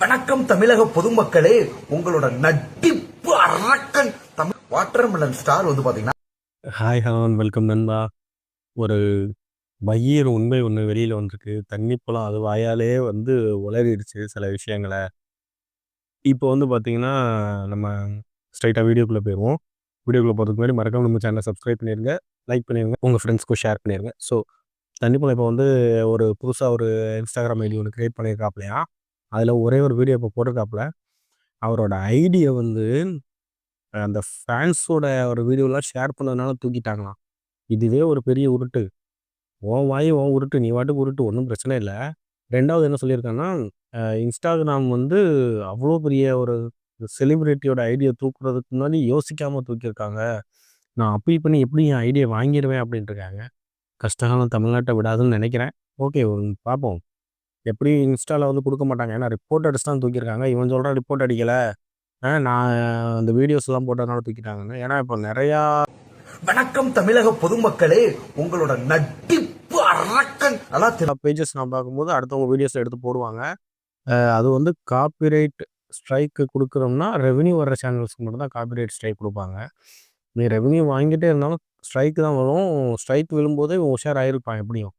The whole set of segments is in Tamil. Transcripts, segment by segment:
வணக்கம் தமிழக பொதுமக்களே உங்களோட நட்டிப்பு அரக்கன் தமிழ் வாட்டர்மெலன் ஸ்டார் வந்து பாத்தீங்கன்னா ஹாய் ஹலோ வெல்கம் நண்பா. ஒரு பையர் உண்மை ஒன்று வெளியில் வந்திருக்கு. தண்ணி பழம் அது வாயாலே வந்து உளறிடுச்சு சில விஷயங்களை. இப்போ வந்து பார்த்தீங்கன்னா நம்ம ஸ்ட்ரைட்டாக வீடியோக்குள்ளே போயிடுவோம் வீடியோக்குள்ளே போகிறதுக்கு முன்னாடி மறக்காம நம்ம சேனலை சப்ஸ்கிரைப் பண்ணிடுங்க லைக் பண்ணிடுங்க உங்கள் ஃப்ரெண்ட்ஸ்க்கும் ஷேர் பண்ணிடுங்க ஸோ தண்ணிப்பழம் இப்போ வந்து ஒரு புதுசாக ஒரு இன்ஸ்டாகிராம் ஐடி ஒன்று க்ரியேட் பண்ணியிருக்காப்லையா அதில் ஒரே ஒரு வீடியோ இப்போ போட்டிருக்காப்புல. அவரோட ஐடியை வந்து அந்த ஃபேன்ஸோட ஒரு வீடியோலாம் ஷேர் பண்ணதுனால தூக்கிட்டாங்களாம். இதுவே ஒரு பெரிய உருட்டு. உன் வாய் உன் உருட்டு நீ வாட்டுக்கு உருட்டு ஒன்றும் பிரச்சனை இல்லை. ரெண்டாவது என்ன சொல்லியிருக்காங்கன்னா இன்ஸ்டாகிராம் வந்து அவ்வளோ பெரிய ஒரு செலிப்ரிட்டியோட ஐடியா தூக்குறதுக்கு முன்னாடி யோசிக்காமல் தூக்கியிருக்காங்க. நான் அப்பீல் பண்ணி எப்படி என் ஐடியா வாங்கிடுவேன் அப்படின்ட்டு இருக்காங்க. கஷ்டகாலம் தமிழ்நாட்டை விடாதுன்னு நினைக்கிறேன். ஓகே பார்ப்போம். எப்படி இன்ஸ்டாவில் வந்து கொடுக்க மாட்டாங்க. ஏன்னா ரிப்போர்ட் அடிச்சு தான் தூக்கியிருக்காங்க. இவன் சொல்கிறான் ரிப்போர்ட் அடிக்கலை. நான் அந்த வீடியோஸ்லாம் போட்டதுனால தூக்கிட்டாங்கன்னு. ஏன்னா இப்போ நிறையா வணக்கம் தமிழக பொதுமக்களே உங்களோட நட்டிப்பு அரக்கன் நல்லா தெரி- பேஜஸ் நான் பார்க்கும்போது அடுத்தவங்க வீடியோஸ் எடுத்து போடுவாங்க. அது வந்து காப்பிரைட் ஸ்ட்ரைக்கு கொடுக்குறோம்னா ரெவென்யூ வர்ற சேனல்ஸ்க்கு மட்டும் தான் காப்பிரைட் ஸ்ட்ரைக் கொடுப்பாங்க. நீ ரெவென்யூ வாங்கிட்டே இருந்தாலும் ஸ்ட்ரைக் தான் வரும். ஸ்ட்ரைக் விழும்போதே இவன் உஷார் ஆயிருப்பான் எப்படியும்.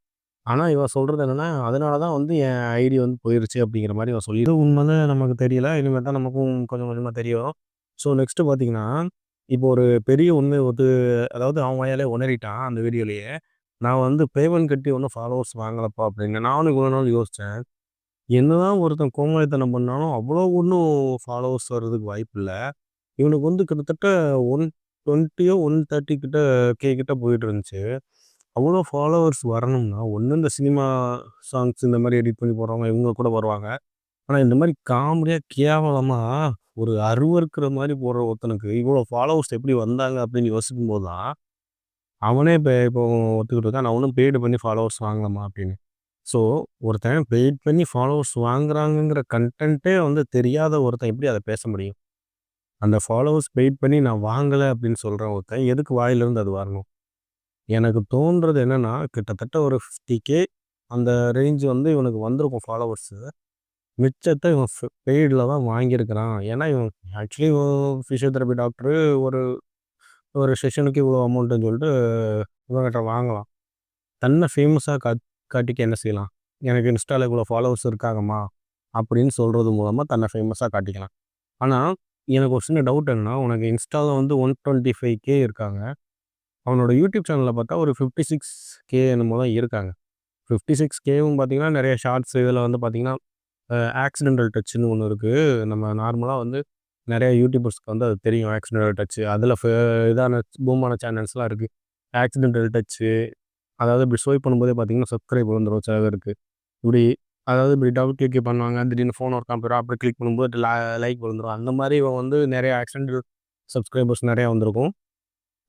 ஆனால் இவன் சொல்கிறது என்னென்னா அதனால தான் வந்து என் ஐடி வந்து போயிருச்சு அப்படிங்கிற மாதிரி இவன் சொல்லி இது உண்மைன்னு நமக்கு தெரியல. இனிமேல் தான் நமக்கும் கொஞ்சம் கொஞ்சமாக தெரியும். ஸோ நெக்ஸ்ட்டு பார்த்தீங்கன்னா இப்போ ஒரு பெரிய உண்மை ஒரு அதாவது அவன் வாயாலே உணரிட்டான் அந்த வீடியோலேயே. நான் வந்து பேமெண்ட் கட்டி ஒன்றும் ஃபாலோவர்ஸ் வாங்கலப்பா அப்படின்னு நானும் இவ்வளோ நாள் யோசித்தேன் என்னதான் ஒருத்தன் கோமாளித்தனம் பண்ணாலும் அவ்வளோ ஒன்றும் ஃபாலோவர்ஸ் வர்றதுக்கு வாய்ப்பு இல்லை. இவனுக்கு வந்து கிட்டத்தட்ட ஒன் டுவெண்ட்டியோ ஒன் தேர்ட்டி கிட்ட கே கிட்ட போயிட்டு இருந்துச்சு. அவ்வளோ ஃபாலோவர்ஸ் வரணும்னா ஒன்று இந்த சினிமா சாங்ஸ் இந்த மாதிரி எடிட் பண்ணி போடுறவங்க இவங்க கூட வருவாங்க. ஆனால் இந்த மாதிரி காமெடியாக கேவலமாக ஒரு அருவருக்கிற மாதிரி போடுற ஒருத்தனுக்கு இவ்வளோ ஃபாலோவர்ஸ் எப்படி வந்தாங்க அப்படின்னு யோசிக்கும் போது தான் அவனே இப்போ இப்போ ஒத்துக்கிட்டு இருக்கான். நான் ஒன்றும் பெய்டு பண்ணி ஃபாலோவர்ஸ் வாங்கலாமா அப்படின்னு. ஸோ ஒருத்தன் பெய்ட் பண்ணி ஃபாலோவர்ஸ் வாங்குறாங்கங்கிற கண்டென்ட்டே வந்து தெரியாத ஒருத்தன் எப்படி அதை பேச முடியும்? அந்த ஃபாலோவர்ஸ் பெய்ட் பண்ணி நான் வாங்கலை அப்படின்னு சொல்கிற ஒருத்தன் எதுக்கு வாயிலிருந்து அது வரணும்? எனக்கு தோன்றது என்னென்னா கிட்டத்தட்ட ஒரு ஃபிஃப்டி கே அந்த ரேஞ்சு வந்து இவனுக்கு வந்திருக்கும் ஃபாலோவர்ஸு மிச்சத்தை இவன் பெய்டில் தான் வாங்கியிருக்கிறான். ஏன்னா இவன் ஆக்சுவலி ஃபிசியோதெரபி டாக்டரு ஒரு ஒரு செஷனுக்கு இவ்வளோ அமௌண்ட்டுன்னு சொல்லிட்டு இவங்ககிட்ட வாங்கலாம். தன்னை ஃபேமஸாக காட் காட்டிக்க என்ன செய்யலாம்? எனக்கு இன்ஸ்டாவில் இவ்வளோ ஃபாலோவர்ஸ் இருக்காங்கம்மா அப்படின்னு சொல்கிறது மூலமாக தன்னை ஃபேமஸாக காட்டிக்கலாம். ஆனால் எனக்கு ஒரு சின்ன டவுட் என்னென்னா உனக்கு இன்ஸ்டாவில் வந்து ஒன் டுவெண்ட்டி ஃபைவ் கே இருக்காங்க. அவனோட யூடியூப் சேனலில் பார்த்தா ஒரு ஃபிஃப்டி சிக்ஸ் கே என்னமோ தான் இருக்காங்க. ஃபிஃப்டி சிக்ஸ் கேவும் பார்த்தீங்கன்னா நிறைய ஷார்ட்ஸ் இதில் வந்து பார்த்தீங்கன்னா ஆக்சிடென்டல் டச்சுன்னு ஒன்று இருக்குது நம்ம நார்மலாக வந்து நிறைய யூடியூபர்ஸ்க்கு வந்து அது தெரியும் ஆக்சிடென்டல் டச்சு அதில் இதான பூமான சேனல்ஸ்லாம் இருக்குது ஆக்சிடென்டல் டச்சு அதாவது இப்படி ஸ்வைப் பண்ணும்போதே பார்த்தீங்கன்னா சப்ஸ்கிரைப் வந்துடும் சில இருக்குது இப்படி அதாவது இப்படி டபுள் கிளிக் பண்ணுவாங்க திடீர்னு ஃபோன் ஒரு காமிக்கிறோம் அப்படி கிளிக் பண்ணும்போது லைக் வந்துடும் அந்த மாதிரி இவன் வந்து நிறைய ஆக்சிடென்டல் சப்ஸ்கிரைபர்ஸ் நிறையா வந்திருக்கும்.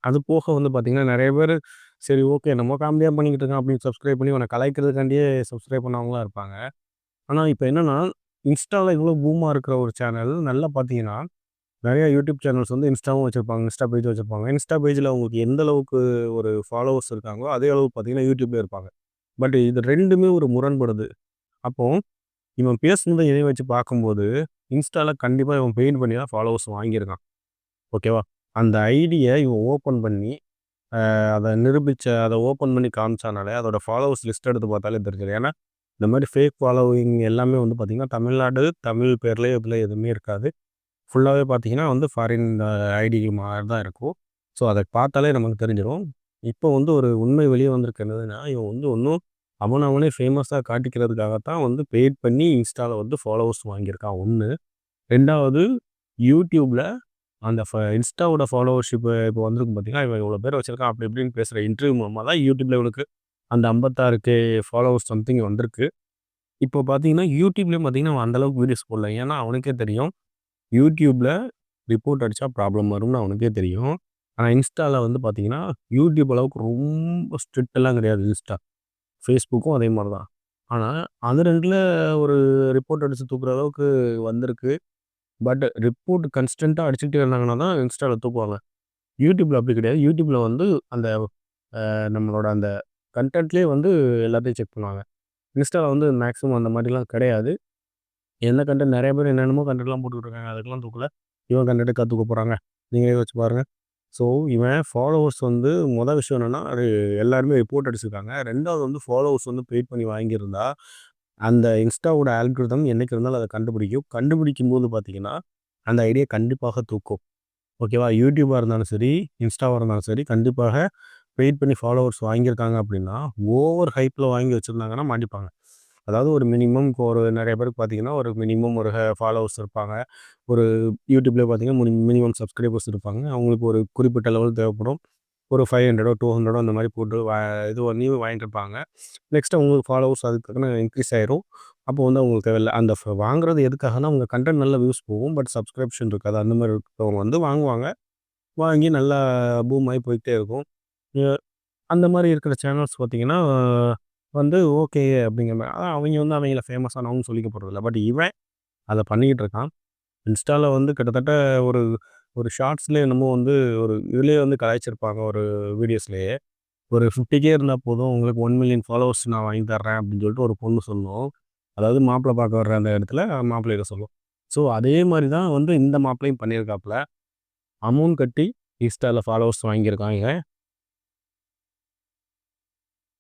அது போக வந்து பார்த்திங்கன்னா நிறைய பேர் சரி ஓகே நம்ம ஃபேமிலியாக பண்ணிக்கிட்டு இருக்கோம் அப்படின்னு சப்ஸ்கிரைப் பண்ணி உன்னை கலாய்க்கிறதுக்காண்டியே சப்ஸ்கிரைப் பண்ணவங்களாம் இருப்பாங்க. ஆனால் இப்போ என்னென்னா இன்ஸ்டாவில் இவ்வளோ பூமாக இருக்கிற ஒரு சேனல் நல்லா பார்த்தீங்கன்னா நிறையா யூடியூப் சேனல்ஸ் வந்து இன்ஸ்டாவும் வச்சுருப்பாங்க இன்ஸ்டா பேஜ் வச்சுருப்பாங்க. இன்ஸ்டா பேஜில் அவங்களுக்கு எந்த அளவுக்கு ஒரு ஃபாலோவர்ஸ் இருக்காங்களோ அதே அளவுக்கு பார்த்தீங்கன்னா யூடியூப்லேயே இருப்பாங்க. பட் இது ரெண்டுமே ஒரு முரண்படுது. அப்போ இவன் பேசுனதை இதை வச்சு பார்க்கும்போது இன்ஸ்டாவில் கண்டிப்பாக இவன் பெயிண்ட் பண்ணி தான் ஃபாலோவர்ஸ் வாங்கியிருக்கான். ஓகேவா? அந்த ஐடியை இவன் ஓப்பன் பண்ணி அதை நிரூபித்த அதை ஓப்பன் பண்ணி காமிச்சானாலே அதோட ஃபாலோவர்ஸ் லிஸ்ட் எடுத்து பார்த்தாலே தெரிஞ்சிடும் ஏன்னா இந்த மாதிரி ஃபேக் ஃபாலோவிங் எல்லாமே வந்து பார்த்திங்கன்னா தமிழ்நாடு தமிழ் பேர்லேயே இதில் எதுவுமே இருக்காது. ஃபுல்லாகவே பார்த்தீங்கன்னா வந்து ஃபாரின் ஐடி மாதிரி தான் இருக்கும். ஸோ அதை பார்த்தாலே நமக்கு தெரிஞ்சிடும். இப்போ வந்து ஒரு உண்மை வெளியே வந்திருக்கு. என்னதுன்னா இவன் வந்து ஒன்றும் அவன் அவனே ஃபேமஸாக காட்டிக்கிறதுக்காகத்தான் வந்து பெயிட் பண்ணி இன்ஸ்டாவில் வந்து ஃபாலோவர்ஸ் வாங்கியிருக்கான். ஒன்று ரெண்டாவது யூடியூப்பில் அந்த ஃப இன்ஸ்டாவோட ஃபாலோவர்ஷிப்பு இப்போ வந்திருக்கு பார்த்தீங்கன்னா இவன் இவ்வளோ பேர் வச்சுருக்கான் அப்படி இப்படின்னு பேசுகிற இன்டர்வியூ மூலமாக தான் யூடியூப்பில் இவனுக்கு அந்த ஐம்பத்தாறு கே ஃபாலோவர்ஸ் சம்திங் வந்திருக்கு. இப்போ பார்த்தீங்கன்னா யூடியூப்லேயும் பார்த்தீங்கன்னா அவன் அந்தளவுக்கு வீடியோஸ் போடல. ஏன்னா அவனுக்கே தெரியும் யூடியூப்பில் ரிப்போர்ட் அடித்தா ப்ராப்ளம் வரும்னு அவனுக்கே தெரியும். ஆனால் இன்ஸ்டாவில் வந்து பார்த்தீங்கன்னா யூடியூப் அளவுக்கு ரொம்ப ஸ்ட்ரிக்ட் எல்லாம் கிடையாது இன்ஸ்டா. ஃபேஸ்புக்கும் அதே மாதிரி தான் ஆனால் அது ரெண்டில் ஒரு ரிப்போர்ட் அடித்து தூக்குற அளவுக்கு வந்திருக்கு. பட் ரிப்போர்ட் கன்ஸ்டண்ட்டாக அடிச்சுக்கிட்டே இருந்தாங்கன்னா தான் இன்ஸ்டாவில் தூக்குவாங்க. யூடியூப்பில் அப்படி கிடையாது. யூடியூப்பில் வந்து அந்த நம்மளோட அந்த கண்டென்ட்லேயே வந்து எல்லாத்தையும் செக் பண்ணுவாங்க. இன்ஸ்டாவில் வந்து மேக்ஸிமம் அந்த மாதிரிலாம் கிடையாது. எந்த கண்டென்ட் நிறைய பேர் என்னென்னமோ கன்டென்ட்லாம் போட்டுட்டு அதுக்கெல்லாம் தூக்கல. இவன் கண்டென்ட் கற்றுக்க போகிறாங்க நீங்களே யோசிச்சு பாருங்கள் ஸோ, இவன் ஃபாலோவர்ஸ் வந்து மொதல் விஷயம் என்னென்னா அது எல்லாருமே ரிப்போர்ட் அடிச்சிருக்காங்க. ரெண்டாவது வந்து ஃபாலோவர்ஸ் வந்து பெயிட் பண்ணி வாங்கியிருந்தா, அந்த இன்ஸ்டாவோட ஆல்கிரிதம் என்றைக்கு இருந்தாலும் அதை கண்டுபிடிக்கும். கண்டுபிடிக்கும்போது பார்த்தீங்கன்னா, அந்த ஐடியா கண்டிப்பாக தூக்கும். ஓகேவா? யூடியூபாக இருந்தாலும் சரி, இன்ஸ்டாவாக இருந்தாலும் சரி, கண்டிப்பாக வெயிட் பண்ணி ஃபாலோவர்ஸ் வாங்கியிருக்காங்க அப்படின்னா, ஓவர் ஹைப்பில் வாங்கி வச்சுருந்தாங்கன்னா மாட்டிப்பாங்க. அதாவது ஒரு மினிமம் இப்போ ஒரு நிறைய பேருக்கு பார்த்தீங்கன்னா, ஒரு மினிமம் ஒரு ஹ ஃபாலோவர்ஸ் இருப்பாங்க. ஒரு யூடியூப்லேயே பார்த்தீங்கன்னா, மினி மினிமம் சப்ஸ்கிரைபர்ஸ் இருப்பாங்க. அவங்களுக்கு ஒரு குறிப்பிட்ட லெவல் தேவைப்படும். ஒரு 500டோ, 200டோ அந்த மாதிரி போட்டு வா இது நியூ வாங்கிட்டு இருப்பாங்க. நெக்ஸ்ட்டு அவங்களுக்கு ஃபாலோவர்ஸ் அதுக்கு தக்கன இன்க்ரீஸ் ஆயிரும். அப்போ வந்து அவங்களுக்கு தேவையில்ல. அந்த வாங்குறது எதுக்காகன்னா, அவங்க கன்டென்ட் நல்ல வியூஸ் போகும். பட் சப்ஸ்கிரிப்ஷன் இருக்காது. அந்த மாதிரி இருக்கிறவங்க வந்து வாங்குவாங்க. வாங்கி நல்லா பூம் ஆயி போய்கிட்டே இருக்கும். அந்த மாதிரி இருக்கிற சேனல்ஸ் பார்த்தீங்கன்னா, வந்து ஓகே அப்படிங்கிற மாதிரி அதான் அவங்க வந்து அவங்கள ஃபேமஸ் ஆனவங்கன்னு சொல்லிக்க போகிறதில்ல பட் இவன் அதை பண்ணிக்கிட்டு இருக்கான். இன்ஸ்டாவில் வந்து கிட்டத்தட்ட ஒரு ஒரு ஷார்ட்ஸ்லேயே என்னமோ வந்து ஒரு இதுலேயே வந்து கலாய்ச்சிருப்பாங்க ஒரு வீடியோஸ்லேயே ஒரு ஃபிஃப்டிக்கே இருந்தால் போதும் உங்களுக்கு ஒன் மில்லியன் ஃபாலோவர்ஸ் நான் வாங்கி தர்றேன் அப்படின்னு சொல்லிட்டு ஒரு பொண்ணு சொல்லும். அதாவது மாப்பிள்ளை பார்க்க வர்ற அந்த இடத்துல மாப்பிள்ளையிட்ட சொல்லும். ஸோ, அதே மாதிரி தான் வந்து இந்த மாப்பிள்ளையும் பண்ணியிருக்காப்புல அமௌண்ட் கட்டி இன்ஸ்டாவில் ஃபாலோவர்ஸ் வாங்கியிருக்காங்க.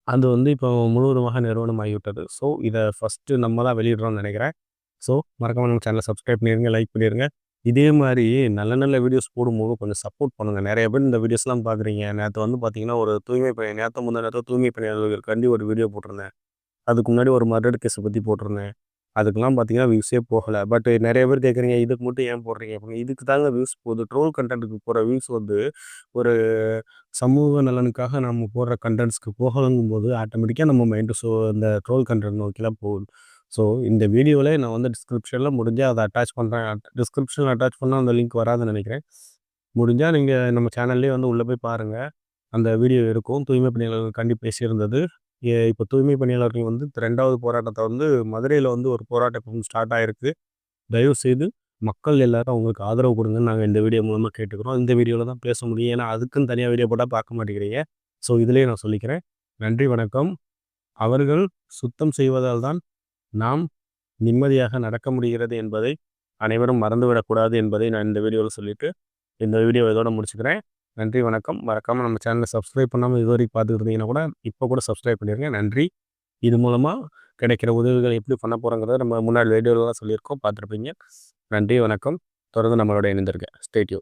அது வந்து இப்போ முழுவதுமாக நிறுவனம் ஆகிவிட்டது ஸோ, இதை ஃபஸ்ட்டு நம்ம தான் வெளியிடுறோம்னு நினைக்கிறேன் ஸோ, மறக்காமல் நம்ம சேனலை சப்ஸ்கிரைப் பண்ணிருங்க, லைக் பண்ணிருங்க. இதே மாதிரி நல்ல நல்ல வீடியோஸ் போடும்போது கொஞ்சம் சப்போர்ட் பண்ணுங்கள் நிறைய பேர் இந்த வீடியோஸ்லாம் பார்க்குறீங்க. நேற்று வந்து பார்த்தீங்கன்னா, ஒரு தூய்மை பணி நேற்று முந்தா நேரத்தில் தூய்மை பணியாளர்களுக்காண்டி ஒரு வீடியோ போட்டிருந்தேன். அதுக்கு முன்னாடி ஒரு மர்டர் கேஸை பற்றி போட்டிருந்தேன். அதுக்கெல்லாம் பார்த்தீங்கன்னா, வியூஸே போகலை பட் நிறைய பேர் கேட்குறீங்க, இதுக்கு மட்டும் ஏன் போடுறீங்க அப்படின்னு. இதுக்கு தாங்க வியூஸ் போகுது. ட்ரோல் கண்டென்ட்டுக்கு போகிற வியூஸ் வந்து ஒரு சமூக நலனுக்காக நம்ம போடுற கண்டென்ட்ஸ்க்கு போகலங்கும் போது ஆட்டோமேட்டிக்காக நம்ம மைண்டு ஸோ இந்த ட்ரோல் கண்டென்ட் நோக்கிலாம் போகுது. ஸோ, இந்த வீடியோவில் நான் வந்து டிஸ்கிரிப்ஷனில் முடிஞ்சால் அதை அட்டாச் பண்ணுறேன் டிஸ்கிரிப்ஷனில் அட்டாச் பண்ணால் அந்த லிங்க் வராதுன்னு நினைக்கிறேன் முடிஞ்சால் நீங்கள் நம்ம சேனல்லயே வந்து உள்ளே போய் பாருங்கள் அந்த வீடியோ இருக்கும். தூய்மை பணியாளர்களுக்காண்டி பேசியிருந்தது. இப்போ தூய்மை பணியாளர்கள் வந்து ரெண்டாவது போராட்டத்தை வந்து மதுரையில் வந்து ஒரு போராட்டம் ஸ்டார்ட் ஆயிருக்கு. தயவுசெய்து மக்கள் எல்லாரும் அவங்களுக்கு ஆதரவு கொடுங்கன்னு நாங்கள் இந்த வீடியோ மூலமாக கேட்டுக்கிறோம். இந்த வீடியோவில் தான் பேச முடியும். ஏன்னா, அதுக்குன்னு தனியாக வீடியோ போட்டால் பார்க்க மாட்டேங்கிறீங்க. ஸோ, இதிலேயே நான் சொல்லிக்கிறேன். நன்றி, வணக்கம். அவர்கள் சுத்தம் செய்வதால் தான் நாம் நிம்மதியாக நடக்க முடிகிறது என்பதை அனைவரும் மறந்துவிடக்கூடாது என்பதை நான் இந்த வீடியோவில் சொல்லிட்டு, இந்த வீடியோ இதோட முடிச்சுக்கிறேன். நன்றி, வணக்கம். மறக்காமல் நம்ம சேனலை சப்ஸ்கிரைப் பண்ணாமல் இதுவரைக்கும் பார்த்துக்கிட்டு இருந்தீங்கன்னா கூட, இப்போ கூட சப்ஸ்கிரைப் பண்ணிடுங்க நன்றி. இது மூலமாக கிடைக்கிற உதவிகள் எப்படி பண்ண போகிறோங்கிறத நம்ம முன்னாடி வீடியோலலாம் சொல்லியிருக்கோம். பார்த்துருப்பீங்க. நன்றி, வணக்கம். தொடர்ந்து நம்மளோட இணைந்திருக்கேன் ஸ்டேட்யூ